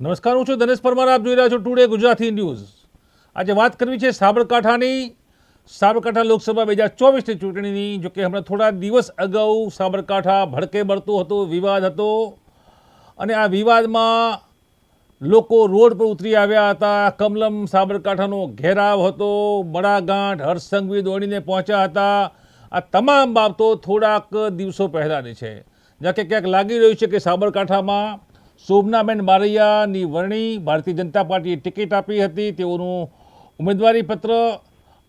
નમસ્કાર, હું છું ધનેશ પરમાર, આપ જોઈ રહ્યા છો ટુડે ગુજરાતી ન્યૂઝ. આજે વાત કરવી છે સાબરકાંઠાની. સાબરકાંઠા લોકસભા બે હજાર ચોવીસની ચૂંટણીની, જો કે હમણાં થોડા દિવસ અગાઉ સાબરકાંઠા ભડકે બળતું હતું, વિવાદ હતો. અને આ વિવાદમાં લોકો રોડ પર ઉતરી આવ્યા હતા. કમલમ સાબરકાંઠાનો ઘેરાવ હતો બડાગાંઠ હર્ષસંઘવી દોડીને પહોંચ્યા હતા. આ તમામ બાબતો થોડાક દિવસો પહેલાંની છે. જ્યાં કે ક્યાંક લાગી રહ્યું છે કે સાબરકાંઠામાં શોભનાબેન બારૈયાની વરણી ભારતીય જનતા પાર્ટીએ ટિકિટ આપી હતી. તેઓનું ઉમેદવારી પત્ર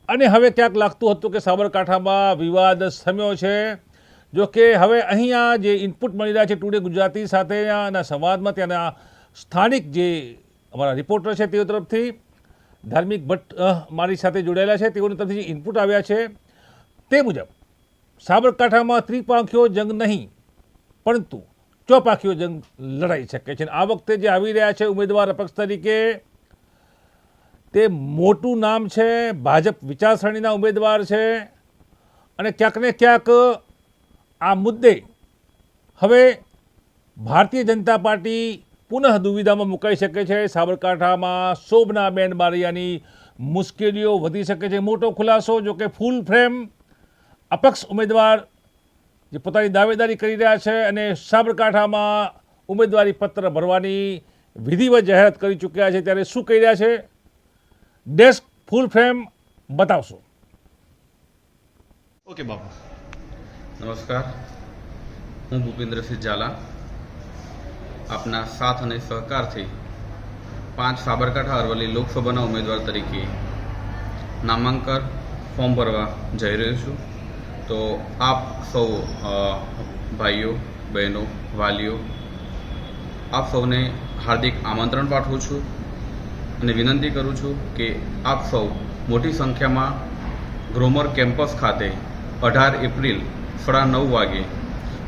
અને હવે ક્યાંક લાગતું હતું કે સાબરકાંઠામાં વિવાદ સમ્યો છે. જો કે હવે અહીંયા જે ઇનપુટ મળી રહ્યા છે ટુડે ગુજરાતી સાથેના સંવાદમાં ત્યાંના સ્થાનિક જે અમારા રિપોર્ટર છે તેઓ તરફથી, ધાર્મિક ભટ્ટ મારી સાથે જોડાયેલા છે. તેઓની તરફથી જે ઇનપુટ આવ્યા છે તે મુજબ, સાબરકાંઠામાં ત્રિપાંખીઓ જંગ નહીં, પરંતુ ચોપાખીઓ જંગ લડાઈ શકે છે. આ વખતે જે આવી રહ્યા છે ઉમેદવાર અપક્ષ તરીકે, તે મોટું નામ છે, ભાજપ વિચારસરણીના ઉમેદવાર છે. અને ક્યાંક ને ક્યાંક આ મુદ્દે હવે ભારતીય જનતા પાર્ટી પુનઃ દુવિધામાં મુકાઈ શકે છે. સાબરકાંઠામાં શોભનાબેન બારિયાની મુશ્કેલીઓ વધી શકે છે. મોટો ખુલાસો જો કે ફૂલ ફ્રેમ અપક્ષ ઉમેદવાર જે પોતાની દાવેદારી કરી રહ્યા છે અને સાબરકાંઠામાં ઉમેદવારી પત્ર ભરવાની વિધિવત જાહેરાત કરી ચૂક્યા છે ત્યારે શું કહી રહ્યા છે? ડેસ્ક ફૂલ ફ્રેમ બતાવશો. ઓકે બાપુ. નમસ્કાર. હું ભૂપેન્દ્રસિંહ ઝાલા. આપના સાથ અને સહકારથી પાંચ સાબરકાંઠા અરવલ્લી લોકસભાના ઉમેદવાર તરીકે નામાંકન ફોર્મ ભરવા જઈ રહ્યો છું. તો આપ સૌ ભાઈઓ, બહેનો, વાલીઓ, આપ સૌને હાર્દિક આમંત્રણ પાઠવું છું અને વિનંતી કરું છું કે આપ સૌ મોટી સંખ્યામાં ગ્રોમર કેમ્પસ ખાતે અઢાર એપ્રિલ સાડા નવ વાગે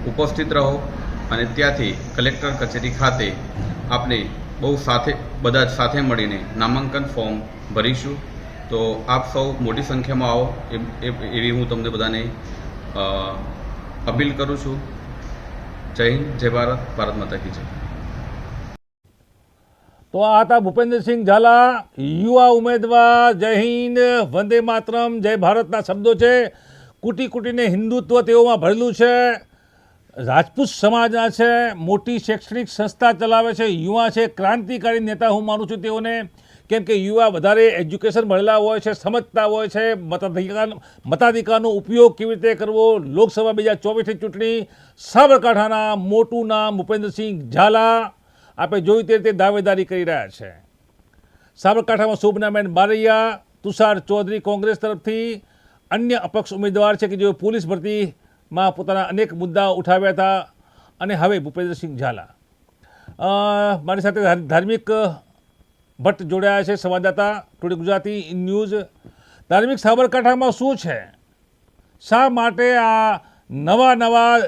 ઉપસ્થિત રહો અને ત્યાંથી કલેક્ટર કચેરી ખાતે આપણે બહુ સાથે, બધા જ સાથે મળીને નામાંકન ફોર્મ ભરીશું. તો આપ સૌ મોટી સંખ્યામાં આવો. એવી હું તમને બધાને અપીલ કરું છું. જય હિન્દ, જય ભારત ભારત માતા કી જય. તો આ હતા ભૂપેન્દ્રસિંહ ઝાલા, યુવા ઉમેદવાર, જય હિન્દ, વંદે માતરમ, જય ભારતના શબ્દો છે. કુટી કુટીને હિન્દુત્વ તેઓમાં ભરેલું છે. રાજપૂત સમાજના છે, મોટી શૈક્ષણિક સંસ્થા ચલાવે છે, યુવા છે, ક્રાંતિકારી નેતા હું માનું છું તેઓને. કેમ કે યુવા વધારે એજ્યુકેશન મળેલા હોય છે, સમજતા હોય છે, મતાધિકાર મતાધિકારનો ઉપયોગ કેવી રીતે કરવો? લોકસભા બે હજાર ચોવીસની ચૂંટણી, સાબરકાંઠાના મોટું નામ ભૂપેન્દ્રસિંહ ઝાલા આપણે જોયું તે રીતે દાવેદારી કરી રહ્યા છે. સાબરકાંઠામાં શોભનાબેન બારૈયા, તુષાર ચૌધરી કોંગ્રેસ તરફથી અન્ય અપક્ષ ઉમેદવાર છે કે જેઓ પોલીસ ભરતીમાં પોતાના અનેક મુદ્દા ઉઠાવ્યા હતા અને હવે ભૂપેન્દ્રસિંહ ઝાલા. મારી સાથે ધાર્મિક ભટ્ટ જોડાયા છે સંવાદદાતા, ટુડે ગુજરાતી ન્યૂઝ. ધાર્મિક સાબરકાંઠામાં શું છે? શા માટે આ નવા નવા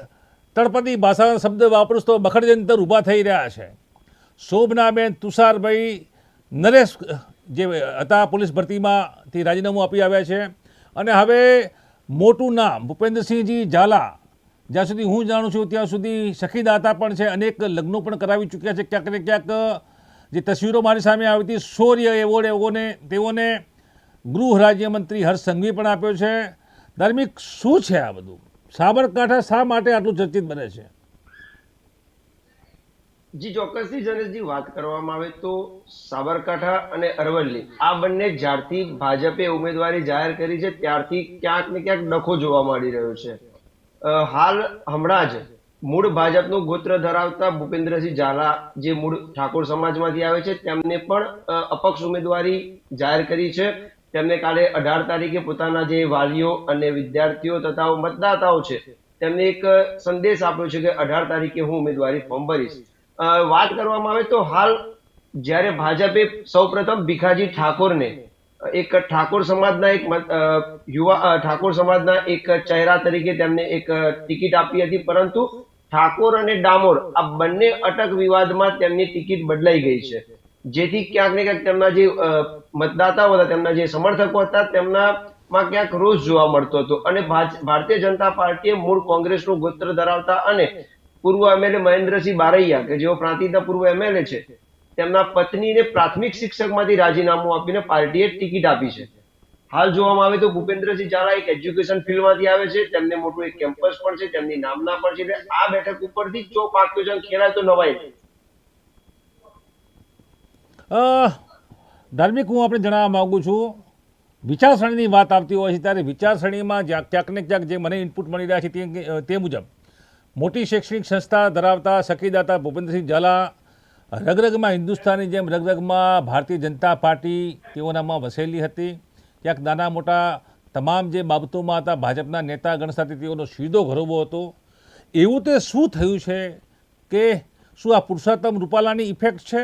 તળપદી ભાષાના શબ્દ વાપરું તો બખડજંતર ઊભા થઈ રહ્યા છે. શોભનાબેન તુષારભાઈ, નરેશ, જે હતા પોલીસ ભરતીમાંથી રાજીનામું આપી આવ્યા છે. અને હવે મોટું નામ ભૂપેન્દ્રસિંહજી ઝાલા. જ્યાં સુધી હું જાણું છું, ત્યાં સુધી સખીદાતા પણ છે. અનેક લગ્નો પણ કરાવી ચૂક્યા છે. ક્યાંક ને ક્યાંક જે તસવીરો મારી સામે આવી હતી, શૌર્ય એવોર્ડ એવોને, તેઓને ગૃહ રાજ્યમંત્રી હર્ષ સંઘવી પણ આપ્યો છે. ધાર્મિક શું છે આ બધું? સાબરકાંઠા શા માટે આટલું ચર્ચિત બને છે? જી, ચોક્કસથી જનેશજી, વાત કરવામાં આવે તો સાબરકાંઠા અને અરવલ્લી, આ બંને જ્યારથી ભાજપે ઉમેદવારી જાહેર કરી છે, ત્યારથી ક્યાંક ને ક્યાંક ડખો જોવા મળી રહ્યો છે. હાલ હમણાં જ મૂળ ભાજપનું ગોત્ર ધરાવતા ભૂપેન્દ્રસિંહ ઝાલા જે મૂળ ઠાકોર સમાજમાંથી આવે છે, તેમને પણ અપક્ષ ઉમેદવારી જાહેર કરી છે. તેમને કાલે અઢાર તારીખે પોતાના જે વાલીઓ અને વિદ્યાર્થીઓ તથા મતદાતાઓ છે, તેમને એક સંદેશ આપ્યો છે કે અઢાર તારીખે હું ઉમેદવારી ફોર્મ ભરીશ. વાત કરવામાં આવે તો હાલ જ્યારે ભાજપે સૌપ્રથમ ભીખાજી ઠાકોરને, એક ઠાકોર સમાજના એક યુવા ઠાકોર સમાજના એક ચહેરા તરીકે તેમને એક ટિકિટ આપી હતી, પરંતુ ઠાકોર અને ડામોર આ બંને અટક વિવાદમાં તેમની ટિકિટ બદલાઈ ગઈ છે. જેથી ક્યાંક ને ક્યાંક તેમના જે મતદાતાઓ હતા, તેમના જે સમર્થકો હતા, તેમનામાં ક્યાંક રોષ જોવા મળતો હતો. અને ભારતીય જનતા પાર્ટીએ મૂળ કોંગ્રેસનું ગોત્ર ધરાવતા અને પૂર્વ એમએલએ મહેન્દ્રસિંહ બારૈયા, કે જેઓ પ્રાંતિજના પૂર્વ એમએલએ છે, તેમના પત્નીને પ્રાથમિક શિક્ષકમાંથી રાજીનામું આપીને પાર્ટીએ ટિકિટ આપી છે. હાલ જોવામાં આવે તો ભૂપેન્દ્રસિંહ ઝાલા એક એજ્યુકેશન ફિલ્ડમાંથી આવે છે. તેમને મોટું એક કેમ્પસ પણ છે તેમની નામના પણ છે. એટલે આ બેઠક ઉપરથી જો પાંચ જણ ખેલાય તો. અ, ધાર્મિક હું આપણે જણાવવા માગું છું. વિચારસરણીની વાત આવતી હોય છે ત્યારે વિચારસરણીમાં જ્યાં ક્યાંક ને ક્યાંક જે મને ઇનપુટ મળી રહ્યા છે તે મુજબ મોટી શૈક્ષણિક સંસ્થા ધરાવતા સખીદાતા ભૂપેન્દ્રસિંહ ઝાલા રગરગમાં હિન્દુસ્તાની જેમ રગરગમાં ભારતીય જનતા પાર્ટી તેઓનામાં વસેલી હતી. ક્યાંક નાના મોટા તમામ જે બાબતોમાં હતા, ભાજપના નેતાગણ સાથે તેઓનો સીધો ઘરોબો હતો. એવું તે શું થયું છે કે શું આ પુરુષોત્તમ રૂપાલાની ઇફેક્ટ છે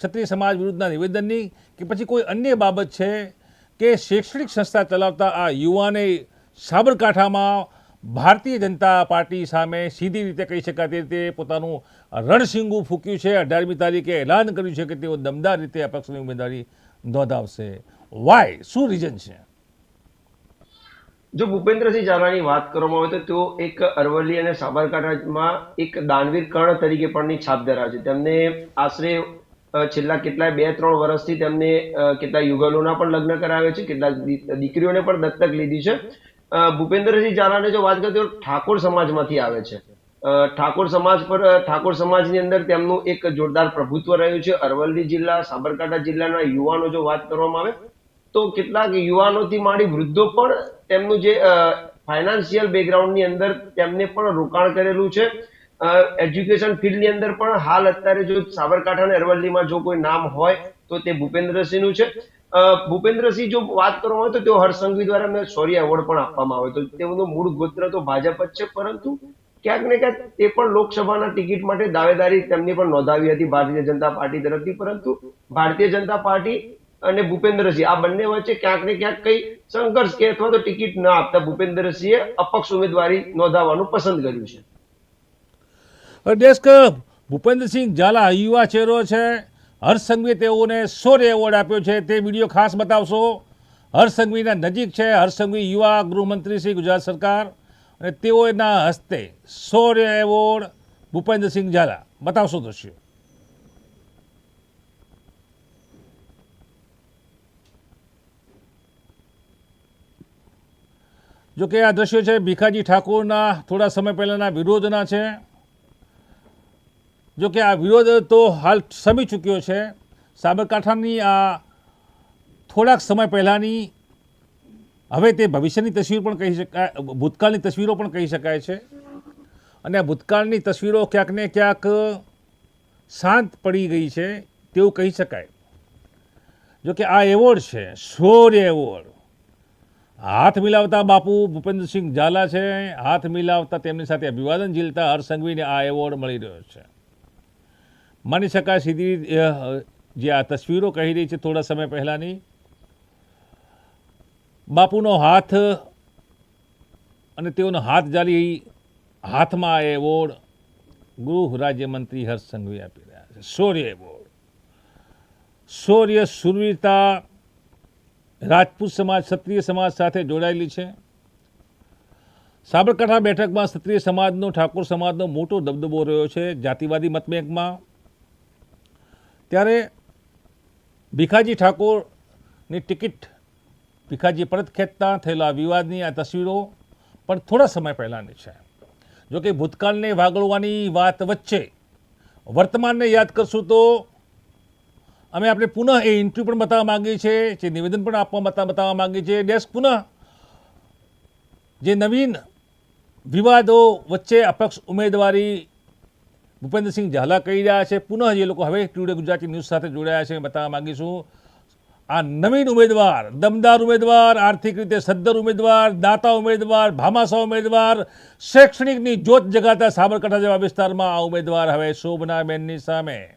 ક્ષત્રિય સમાજ વિરુદ્ધના નિવેદનની કે પછી કોઈ અન્ય બાબત છે કે શૈક્ષણિક સંસ્થા ચલાવતા આ યુવાને સાબરકાંઠામાં ભારતીય જનતા પાર્ટી સામે સીધી રીતે કહી શકાય તે રીતે પોતાનું રણસિંગું ફૂક્યું છે. અઢારમી તારીખે એલાન કર્યું છે કે તેઓ દમદાર રીતે અપક્ષની ઉમેદવારી નોંધાવશે. વાય શું રીઝન છે? જો ભૂપેન્દ્રસિંહ ઝાલાની વાત કરવામાં આવે તો તેઓ એક અરવલ્લી અને સાબરકાંઠામાં એક દાનવીર કર્ણ તરીકે પણની છાપ ધરાવે છે. તેમને આશરે છેલ્લા કેટલાય બે, ત્રણ વર્ષથી તેમને કેટલા યુગલોના પણ લગ્ન કરાવે છે. કેટલાક દીકરીઓને પણ દત્તક લીધી છે. અ, ભૂપેન્દ્રસિંહ ઝાલાને જો વાત કરીએ તો ઠાકોર સમાજમાંથી આવે છે. ઠાકોર સમાજ પર ઠાકોર સમાજની અંદર તેમનું એક જોરદાર પ્રભુત્વ રહ્યું છે. અરવલ્લી જિલ્લા સાબરકાંઠા જિલ્લાના યુવાનો જો વાત કરવામાં આવે તો કેટલાક યુવાનોથી માંડી વૃદ્ધો પણ તેમનું જે ફાઇનાન્શિયલ બેકગ્રાઉન્ડની અંદર તેમને પણ રોકાણ કરેલું છે. એજ્યુકેશન ફિલ્ડની અંદર પણ હાલ અત્યારે જો સાબરકાંઠા અને અરવલ્લીમાં જો કોઈ નામ હોય તો તે ભૂપેન્દ્રસિંહનું છે. ભૂપેન્દ્રસિંહ જો વાત કરવામાં આવે તો તેઓ હર્ષસંઘવી દ્વારા એમને શૌર્ય એવોર્ડ પણ આપવામાં આવે તો તેઓનું મૂળ ગોત્ર તો ભાજપ જ છે, પરંતુ ક્યાંક ને ક્યાંક તે પણ લોકસભાના ટિકિટ માટે દાવેદારી તેમની પણ નોંધાવી હતી ભારતીય જનતા પાર્ટી તરફથી, પરંતુ ભારતીય જનતા પાર્ટી અને ભૂપેન્દ્રસિંહ, આ બંને વચ્ચે ક્યાંક ને ક્યાંક કઈ સંઘર્ષ કે અથવા તો ટિકિટ ન આપતા ભૂપેન્દ્રસિંહે અપક્ષ ઉમેદવારી નોંધાવવાનું પસંદ કર્યું છે. ડેસ્ક, ભૂપેન્દ્રસિંહ ઝાલા, યુવા ચહેરો છે. હર્ષ તેઓને શૌર્ય એવોર્ડ આપ્યો છે. તે વીડિયો ખાસ બતાવશો. હર્ષ નજીક છે. હર્ષ યુવા ગૃહમંત્રી શ્રી ગુજરાત સરકાર અને તેઓના હસ્તે શૌર્ય એવોર્ડ ભૂપેન્દ્રસિંહ ઝાલા. બતાવશો દ્રશ્યો. જોકે આ દ્રશ્યો છે ભીખાજી ઠાકોરના થોડા સમય પહેલાંના વિરોધના છે. જો કે આ વિરોધ તો હાલ સમી ચૂક્યો છે. સાબરકાંઠાની આ થોડાક સમય પહેલાંની હવે તે ભવિષ્યની તસવીર પણ કહી શકાય, ભૂતકાળની તસવીરો પણ કહી શકાય છે. અને ભૂતકાળની તસવીરો ક્યાંક ને ક્યાંક શાંત પડી ગઈ છે તેવું કહી શકાય. જો કે આ એવોર્ડ છે, શૌર્ય એવોર્ડ. હાથ મિલાવતા બાપુ ભૂપેન્દ્રસિંહ ઝાલા છે, હાથ મિલાવતા તેમની સાથે અભિવાદન ઝીલતા હર્ષ સંઘવીને આ એવોર્ડ મળી રહ્યો છે. માની શકાય સીધી જે આ તસવીરો કહી રહી છે થોડા સમય પહેલાંની, બાપુનો હાથ અને તેઓનો હાથ જાલી હાથમાં આ એવોર્ડ ગૃહ રાજ્યમંત્રી હર્ષ સંઘવી આપી રહ્યા છે. શૌર્ય એવોર્ડ. શૌર્ય, સુરવીરતા રાજપૂત સમાજ, ક્ષત્રિય સમાજ સાથે જોડાયેલી છે. સાબરકાંઠા બેઠકમાં ક્ષત્રિય સમાજનો, ઠાકોર સમાજનો મોટો દબદબો રહ્યો છે. જાતિવાદી મતબેંકમાં ત્યારે ભીખાજી ઠાકોરની ટિકિટ ભીખાજી પરત ખેંચતા થયેલા વિવાદની આ તસવીરો પણ થોડા સમય પહેલાંની છે. જો કે ભૂતકાળને વાગળવાની વાત વચ્ચે વર્તમાનને યાદ કરશું તો અમે આપણે પુનઃ એ ઇન્ટરવ્યૂ પણ બતાવવા માગીએ છીએ, જે નિવેદન પણ આપવા બતા, બતાવવા માંગીએ છીએ. ડેસ્ક પુનઃ જે નવીન વિવાદો વચ્ચે અપક્ષ ઉમેદવારી ભૂપેન્દ્રસિંહ ઝાલા કહી રહ્યા છે. પુનઃ જે લોકો હવે ટુડે ગુજરાતી ન્યૂઝ સાથે જોડાયા છે બતાવવા માગીશું. આ નવીન ઉમેદવાર, દમદાર ઉમેદવાર, આર્થિક રીતે સદ્ધર ઉમેદવાર, દાતા ઉમેદવાર ભામાસા ઉમેદવાર, શૈક્ષણિકની જોત જગાતા સાબરકાંઠા જેવા વિસ્તારમાં આ ઉમેદવાર હવે શોભનાબેનની સામે.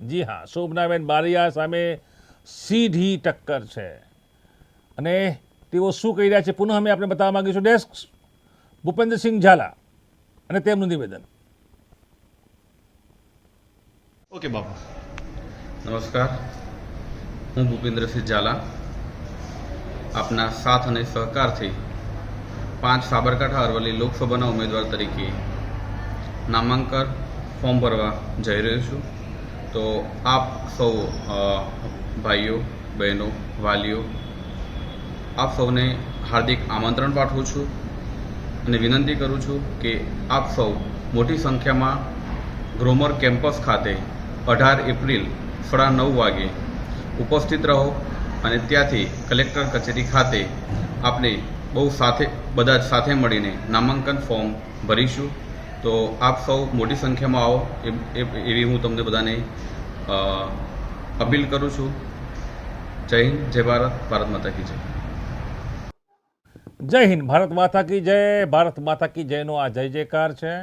જી હા, શોભનાબેન બારિયા સામે સીધી ટક્કર છે. અને તેઓ શું કહી રહ્યા છે પુનઃ અમે આપણે બતાવવા માંગીશું. ડેસ્ક, ભૂપેન્દ્રસિંહ ઝાલા અને તેમનું નિવેદન. ઓકે, બાપુ. નમસ્કાર. હું ભૂપેન્દ્રસિંહ ઝાલા. આપના સાથ અને સહકારથી પાંચ સાબરકાંઠા અરવલ્લી લોકસભાના ઉમેદવાર તરીકે નામાંકન ફોર્મ ભરવા જઈ રહ્યો છું. તો આપ સૌ ભાઈઓ, બહેનો, વાલીઓ, આપ સૌને હાર્દિક આમંત્રણ પાઠવું છું અને વિનંતી કરું છું કે આપ સૌ મોટી સંખ્યામાં ગ્રોમર કેમ્પસ ખાતે અઢાર એપ્રિલ સાડા નવ વાગે ઉપસ્થિત રહો અને ત્યાંથી કલેક્ટર કચેરી ખાતે આપણે બહુ સાથે, બધા જ સાથે મળીને નામાંકન ફોર્મ ભરીશું. તો આપ સૌ મોટી સંખ્યામાં આવો. એવી હું તમને બધાને અપીલ કરું છું. જય હિન્દ, જય ભારત ભારત માતા કી જય. જય હિન્દ, ભારત માતા કી જય, ભારત માતા કી જયનો આ જય જયકાર છે.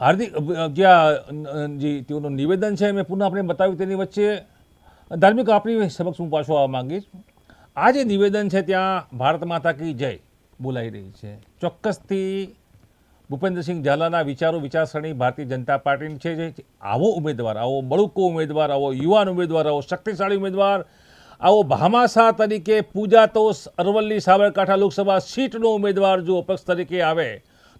હાર્દિક જે જે તેઓનું નિવેદન છે, મેં પુનઃ આપણે બતાવ્યું તેની વચ્ચે. ધાર્મિક આપણી સમક્ષ હું પાછો આવવા માંગીશ. આ જે નિવેદન છે, ત્યાં ભારત માતા કી જય બોલાઈ રહી છે. ચોક્કસથી ભૂપેન્દ્રસિંહ ઝાલાના વિચારો વિચારસરણી ભારતીય જનતા પાર્ટીની છે, જે આવો ઉમેદવાર, આવો બળુકો ઉમેદવાર, આવો યુવાન ઉમેદવાર, આવો શક્તિશાળી ઉમેદવાર, આવો ભામાસા તરીકે પૂજાતો અરવલ્લી સાબરકાંઠા લોકસભા સીટનો ઉમેદવાર જો અપક્ષ તરીકે આવે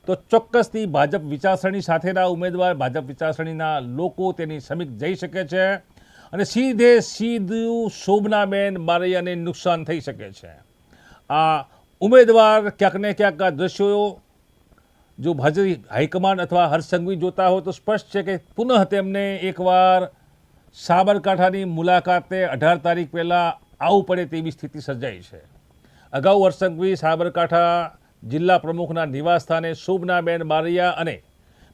તો ચોક્કસથી ભાજપ વિચારસરણી સાથેના ઉમેદવાર, ભાજપ વિચારસરણીના લોકો તેની સમીક જઈ શકે છે અને સીધે સીધું શોભનાબેન બારૈયાને નુકસાન થઈ શકે છે. આ ઉમેદવાર ક્યાંક ને ક્યાંક આ દ્રશ્યો જો ભાજપ હાઈકમાન્ડ અથવા હર્ષસંઘવી જોતા હોય તો સ્પષ્ટ છે કે પુનઃ તેમને એકવાર સાબરકાંઠાની મુલાકાતે અઢાર તારીખ પહેલાં આવવું પડે તેવી સ્થિતિ સર્જાઈ છે. અગાઉ હર્ષસંઘવી સાબરકાંઠા જિલ્લા પ્રમુખના નિવાસસ્થાને શોભનાબેન બારૈયા અને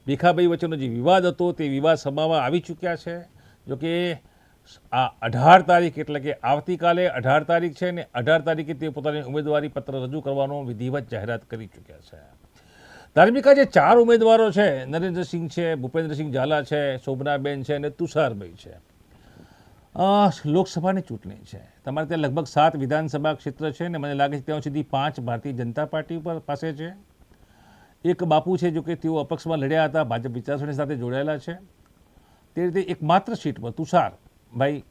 ભીખાભાઈ વચ્ચેનો જે વિવાદ હતો તે વિવાદ સભામાં આવી ચૂક્યા છે. જોકે આ અઢાર તારીખ એટલે કે આવતીકાલે અઢાર તારીખ છે ને અઢાર તારીખે તે પોતાની ઉમેદવારી પત્ર રજૂ કરવાનો વિધિવત જાહેરાત કરી ચૂક્યા છે. ધાર્મિક જે ચાર ઉમેદવારો છે. નરેન્દ્રસિંહ છે, ભૂપેન્દ્રસિંહ ઝાલા છે, શોભનાબેન છે અને તુષારભાઈ છે. લોકસભાની ચૂંટણી છે. તમારે ત્યાં લગભગ સાત વિધાનસભા ક્ષેત્ર છે ને મને લાગે છે ત્યાં સુધી પાંચ ભારતીય જનતા પાર્ટી પર પાસે છે. એક બાપુ છે જો કે તેઓ અપક્ષમાં લડ્યા હતા, ભાજપ વિચારસરણી સાથે જોડાયેલા છે. તે રીતે એક માત્ર સીટ પર તુષાર, ભાઈ,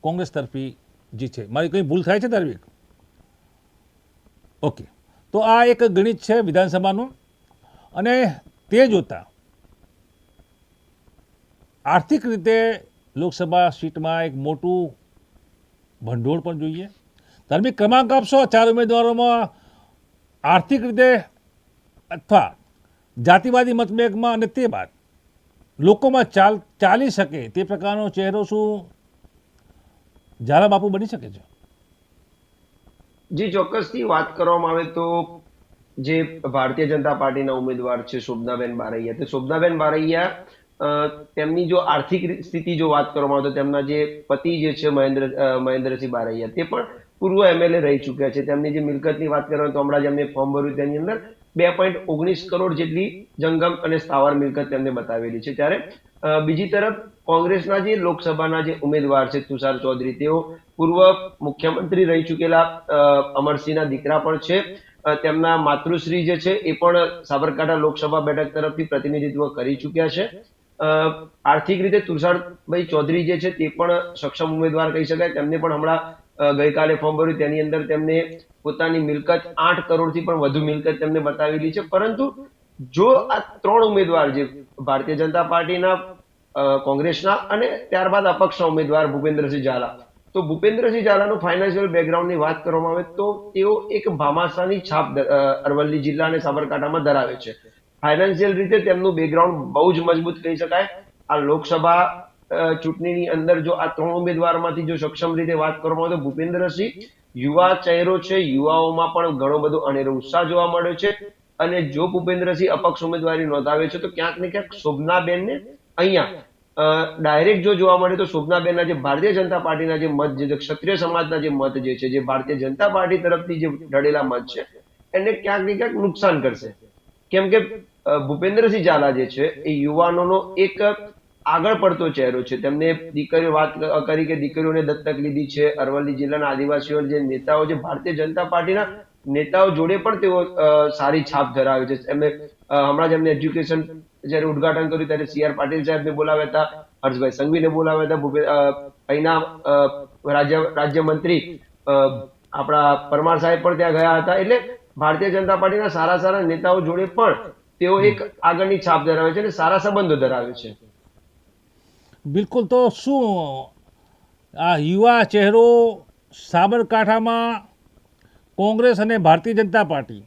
કોંગ્રેસ તરફી જી છે. મારી કંઈ ભૂલ થાય છે ધાર્મિક ઓકે. તો આ એક ગણિત છે વિધાનસભાનું. અને તે જોતાં આર્થિક રીતે લોકસભા સીટમાં એક મોટું ભંડોળ પણ જોઈએ. ધાર્મિક ક્રમાંક આપશો, ચાર ઉમેદવારોમાં આર્થિક રીતે અથવા જાતિવાદી મતભેદમાં અને તે બાદ લોકોમાં ચાલ, ચાલી શકે તે પ્રકારનો ચહેરો શું ઝાલા બાપુ બની શકે છે? જી, ચોક્કસથી વાત કરવામાં આવે તો જે ભારતીય જનતા પાર્ટીના ઉમેદવાર છે, શોભનાબેન બારૈયા. તે શોભનાબેન બારૈયા તેમની જો આર્થિક સ્થિતિ જો વાત કરવામાં આવે તો તેમના જે પતિ જે છે મહેન્દ્ર મહેન્દ્રસિંહ બારૈયા, તે પણ પૂર્વ એમએલએ રહી ચૂક્યા છે. તેમની જે મિલકતની વાત કરવામાં તો હમણાં જ એમને ફોર્મ ભર્યું તેની અંદર બે પોઈન્ટ ઓગણીસ કરોડ જેટલી જંગમ અને સ્થાવર મિલકત તેમને બતાવેલી છે. ત્યારે બીજી તરફ કોંગ્રેસના જે લોકસભાના જે ઉમેદવાર છે તુષાર ચૌધરી, તેઓ પૂર્વ મુખ્યમંત્રી રહી ચૂકેલા અમરસિંહના દીકરા પણ છે. તેમના માતૃશ્રી જે છે એ પણ સાબરકાંઠા લોકસભા બેઠક તરફથી પ્રતિનિધિત્વ કરી ચૂક્યા છે. આર્થિક રીતે તુષારભાઈ ચૌધરી જે છે તે પણ સક્ષમ ઉમેદવાર કહી શકાય. તેમને પણ હમણાં ગઈકાલે ફોર્મ ભર્યું. તેની અંદર તેમને પોતાની મિલકત આઠ કરોડથી પણ વધુ મિલકત તેમને બતાવેલી છે. પરંતુ જો આ ત્રણ ઉમેદવાર જે ભારતીય જનતા પાર્ટીના કોંગ્રેસના અને ત્યારબાદ અપક્ષના ઉમેદવાર ભૂપેન્દ્રસિંહ ઝાલા, તો ભૂપેન્દ્રસિંહ ઝાલાનું ફાઇનાન્શિયલ બેકગ્રાઉન્ડની વાત કરવામાં આવે તો તેઓ એક ભામાસાની છાપ અરવલ્લી જિલ્લા અને સાબરકાંઠામાં ધરાવે છે. ફાઇનાન્શિયલ રીતે તેમનું બેકગ્રાઉન્ડ બહુ જ મજબૂત કહી શકાય. આ લોકસભા ચૂંટણીની અંદર જો આ ત્રણ ઉમેદવારમાંથી જો સક્ષમ રીતે વાત કરવામાં આવે તો ભૂપેન્દ્રસિંહ યુવા ચહેરો છે. યુવાઓમાં પણ ઘણો બધો અનેરો ઉત્સાહ જોવા મળ્યો છે. અને જો ભૂપેન્દ્રસિંહ અપક્ષ ઉમેદવારી નોંધાવે છે તો ક્યાંક ને ક્યાંક શોભનાબેનને અહીંયા ડાયરેક્ટ જો જોવા મળે તો શોભનાબેનના જે ભારતીય જનતા પાર્ટીના જે મત, જે ક્ષત્રિય સમાજના જે મત જે છે, જે ભારતીય જનતા પાર્ટી તરફથી જે ઢળેલા મત છે, એને ક્યાંક ને ક્યાંક નુકસાન કરશે. કેમ કે ભૂપેન્દ્રસિંહ ઝાલા જે છે, એ યુવાનોનો એક આગળ પડતો ચહેરો છે. તેમને દીકરીઓ વાત કરી કે દીકરીઓને દત્તક લીધી છે. અરવલ્લી જિલ્લાના આદિવાસીઓ જે નેતાઓ છે, ભારતીય જનતા પાર્ટીના નેતાઓ જોડે પણ તેઓ સારી છાપ ધરાવે છે. એમને હમણાં જ એમને એજ્યુકેશન જ્યારે ઉદઘાટન કર્યું ત્યારે સી આર પાટીલ સાહેબને બોલાવ્યા હતા, હર્ષભાઈ સંઘવીને બોલાવ્યા હતા, ભૂપે અહીંના રાજ્ય, રાજ્યમંત્રી આપણા પરમાર સાહેબ પણ ત્યાં ગયા હતા. એટલે ભારતીય જનતા પાર્ટીના સારા સારા નેતાઓ જોડે પણ તેઓ એક આગળની છાપ ધરાવે છે અને સારા સંબંધો ધરાવે છે. બિલકુલ તો શું આ યુવા ચહેરો સાબરકાંઠામાં કોંગ્રેસ અને ભારતીય જનતા પાર્ટી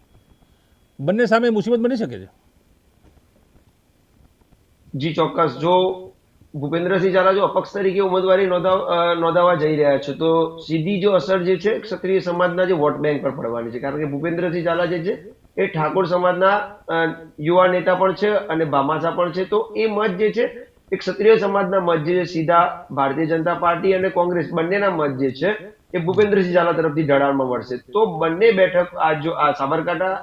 બંને સામે મુસીબત બની શકે છે? જી ચોક્કસ. જો ભૂપેન્દ્રસિંહ ઝાલા જો અપક્ષ તરીકે ઉમેદવારી નોંધાવા જઈ રહ્યા છે તો સીધી જો અસર જે છે ક્ષત્રિય સમાજના જે વોટ બેંક પર પડવાની છે. કારણ કે ભૂપેન્દ્રસિંહ ઝાલા જે છે એ ઠાકોર સમાજના યુવા નેતા પણ છે અને ભામાસા પણ છે. તો એ મત જે છે એ ક્ષત્રિય સમાજના મત જે સીધા ભારતીય જનતા પાર્ટી અને કોંગ્રેસ બંનેના મત જે છે, એ ભૂપેન્દ્રસિંહ ઝાલા તરફથી ઢળાણમાં મળશે તો બંને બેઠક, આ જો, આ સાબરકાંઠા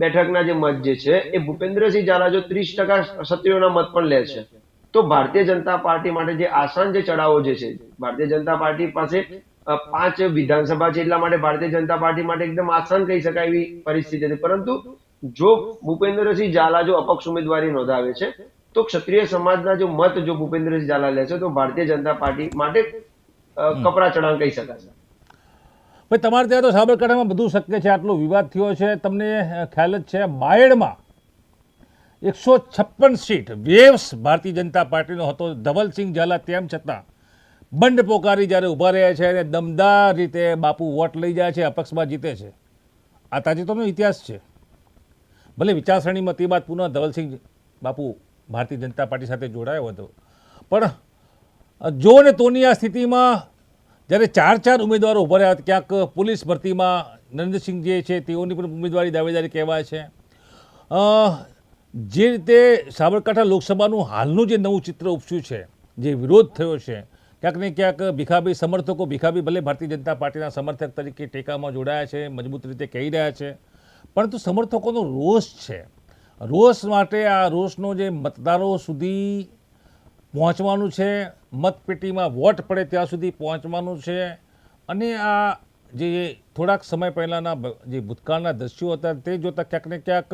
બેઠકના જે મત જે છે, એ ભૂપેન્દ્રસિંહ ઝાલા જો ત્રીસ ટકા ક્ષત્રિયોના મત પણ લે છે. તો ભારતીય જનતા પાર્ટી માટે જે આસાન જે ચડાવો જે છે, ભારતીય જનતા પાર્ટી પાસે પાંચ વિધાનસભા છે એટલા માટે ભારતીય જનતા પાર્ટી માટે એકદમ આસાન કહી શકાય એવી પરિસ્થિતિ હતી. પરંતુ જો ભૂપેન્દ્રસિંહ ઝાલા જો અપક્ષ ઉમેદવારી નોંધાવે છે તો ક્ષત્રિય સમાજના જો મત જો ભૂપેન્દ્રસિંહ ઝાલા લે છે તો ભારતીય જનતા પાર્ટી માટે કપરા ચડાણ કહી શકાય ભાઈ તમારે ત્યાં તો સાબરકાંઠામાં બધું શક્ય છે આટલો વિવાદ થયો છે. તમને ખ્યાલ જ છે બાયડમાં એકસો છપ્પન સીટ વેવ્સ ભારતીય જનતા પાર્ટીનો હતો. ધવલસિંહ ઝાલા તેમ છતાં બંધ પોકારી જ્યારે ઊભા રહ્યા છે અને દમદાર રીતે બાપુ વોટ લઈ જાય છે, અપક્ષમાં જીતે છે. આ તાજેતરનો ઇતિહાસ છે. ભલે વિચારસરણીમાં તે બાદ પુનઃ ધવલસિંહ બાપુ ભારતીય જનતા પાર્ટી સાથે જોડાયો હતો. પણ જો ને તોની આ સ્થિતિમાં જ્યારે ચાર ચાર ઉમેદવારો ઊભા રહ્યા ક્યાંક પોલીસ ભરતીમાં નરેન્દ્રસિંહ જે છે તેઓની પણ ઉમેદવારી દાવેદારી કહેવાય છે. જે રીતે સાબરકાંઠા લોકસભાનું હાલનું જે નવું ચિત્ર ઉપસ્યું છે, જે વિરોધ થયો છે ક્યાંક ને ક્યાંક ભીખાભાઈ સમર્થકો ભીખાભાઈ ભલે ભારતીય જનતા પાર્ટીના સમર્થક તરીકે ટેકામાં જોડાયા છે, મજબૂત રીતે કહી રહ્યા છે, પરંતુ સમર્થકોનો રોષ છે. રોષ માટે આ રોષનો જે મતદારો સુધી પહોંચવાનું છે, મતપેટીમાં વોટ પડે ત્યાં સુધી પહોંચવાનું છે, અને આ જે થોડાક સમય પહેલાંના જે ભૂતકાળના દ્રશ્યો હતા તે જોતાં ક્યાંક ને ક્યાંક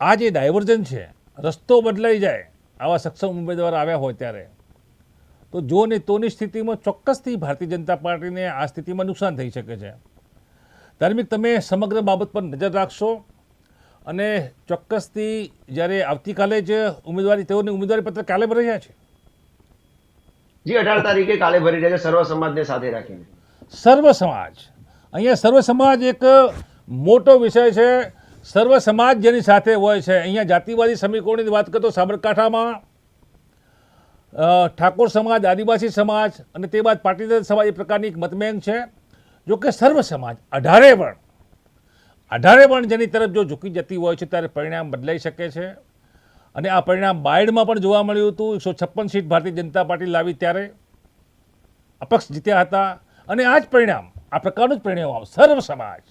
આ જે ડાયવર્ઝન છે, રસ્તો બદલાઈ જાય, આવા સક્ષમ ઉમેદવાર આવ્યા હોય ત્યારે. તો જો ને તોની સ્થિતિમાં ચોક્કસથી ભારતીય જનતા પાર્ટીને આ સ્થિતિમાં નુકસાન થઈ શકે છે. ધાર્મિક તમે સમગ્ર બાબત પર નજર રાખશો અને ચોક્કસથી જ્યારે આવતીકાલે જ ઉમેદવારી તેઓની ઉમેદવારી પત્ર કાલે ભરી રહ્યા છે? જી અઢાર તારીખે કાલે ભરી રહ્યા છે સર્વ સમાજને સાથે રાખીને. સર્વ સમાજ. અહીંયા સર્વ સમાજ એક મોટો વિષય છે. સર્વ સમાજ જેની સાથે હોય છે. અહીંયા જાતિવાદી સમીકરણની વાત કરતો સાબરકાંઠામાં ઠાકોર સમાજ, આદિવાસી સમાજ અને તે બાદ પાટીદાર સમાજ એ પ્રકારની એક મતમેંગ છે. જો કે સર્વ સમાજ અઢારે પણ અઢારે પણ જેની તરફ જો ઝૂકી જતી હોય છે ત્યારે પરિણામ બદલાઈ શકે છે. અને આ પરિણામ બાયડમાં પણ જોવા મળ્યું હતું. એકસો છપ્પન સીટ ભારતીય જનતા પાર્ટી લાવી ત્યારે અપક્ષ જીત્યા હતા. અને આ જ પરિણામ, આ પ્રકારનું જ પરિણામ સર્વ સમાજ.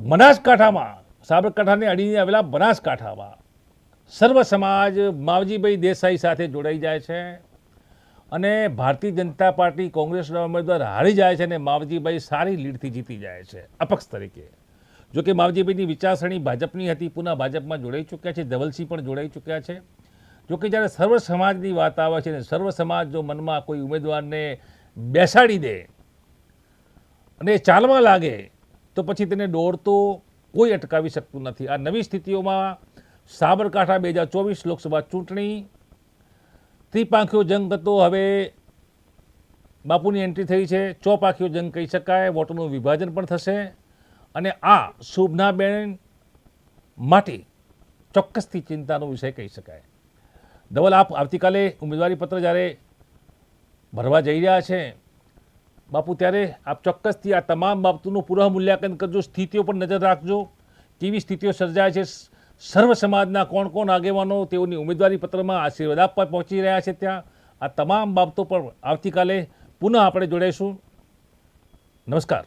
બનાસકાંઠામાં, સાબરકાંઠાને અડીને આવેલા બનાસકાંઠામાં સર્વ સમાજ માવજીભાઈ દેસાઈ સાથે જોડાઈ જાય છે અને ભારતીય જનતા પાર્ટી કોંગ્રેસના ઉમેદવાર હારી જાય છે અને માવજીભાઈ સારી લીડથી જીતી જાય છે, અપક્ષ તરીકે. જો કે માવજીભાઈની વિચારસરણી ભાજપની હતી, પુનઃ ભાજપમાં જોડાઈ ચૂક્યા છે, ધવલસિંહ પણ જોડાઈ ચૂક્યા છે. જો કે જ્યારે સર્વ સમાજની વાત આવે છે ને સર્વ સમાજ જો મનમાં કોઈ ઉમેદવારને બેસાડી દે અને ચાલવા લાગે, તો પછી તેને દોડતો કોઈ અટકાવી શકતું નથી. આ નવી સ્થિતિઓમાં સાબરકાંઠા બે હજાર ચોવીસ લોકસભા ચૂંટણી. ત્રિપાંખીયો જંગ હતો હવે બાપુની એન્ટ્રી થઈ છે. ચોપાંખીયો જંગ કહી શકાય. વોટોનું વિભાજન પણ થશે. અને આ શોભનાબેન માટે ચોક્કસથી ચિંતાનો વિષય કહી શકાય. ધવલ, આપ આવતીકાલે ઉમેદવારીપત્ર જ્યારે ભરવા જઈ રહ્યા છે, બાપુ, ત્યારે આપ ચોક્કસથી આ તમામ બાબતોનું પુનઃ મૂલ્યાંકન કરજો. સ્થિતિઓ પર નજર રાખજો. કેવી સ્થિતિઓ સર્જાય છે સર્વ સમાજના કોણ કોણ આગેવાનો તેઓની ઉમેદવારી પત્રમાં આશીર્વાદ આપવા પહોંચી રહ્યા છે ત્યાં. આ તમામ બાબતો પર આવતીકાલે પુનઃ આપણે જોડાઈશું. નમસ્કાર.